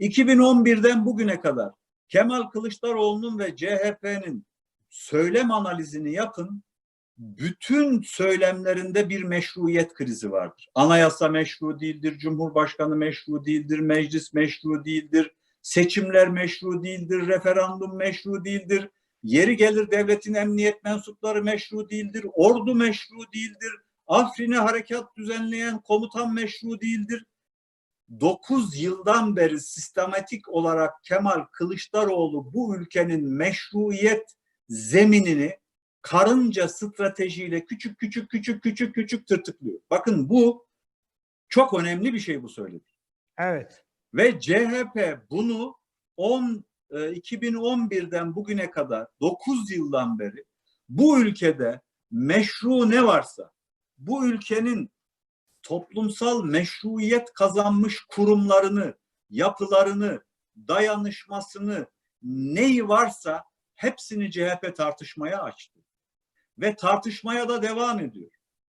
2011'den bugüne kadar Kemal Kılıçdaroğlu'nun ve CHP'nin söylem analizini yapın. Bütün söylemlerinde bir meşruiyet krizi vardır. Anayasa meşru değildir, Cumhurbaşkanı meşru değildir, meclis meşru değildir, seçimler meşru değildir, referandum meşru değildir. Yeri gelir devletin emniyet mensupları meşru değildir, ordu meşru değildir, Afrin'e harekat düzenleyen komutan meşru değildir. 9 yıldan beri sistematik olarak Kemal Kılıçdaroğlu bu ülkenin meşruiyet zeminini karınca stratejiyle küçük küçük küçük küçük küçük tırtıklıyor. Bakın bu çok önemli bir şey bu söyledi. Evet. Ve CHP bunu 10 e, 2011'den bugüne kadar 9 yıldan beri bu ülkede meşru ne varsa bu ülkenin toplumsal meşruiyet kazanmış kurumlarını, yapılarını, dayanışmasını neyi varsa hepsini CHP tartışmaya açtı. Ve tartışmaya da devam ediyor.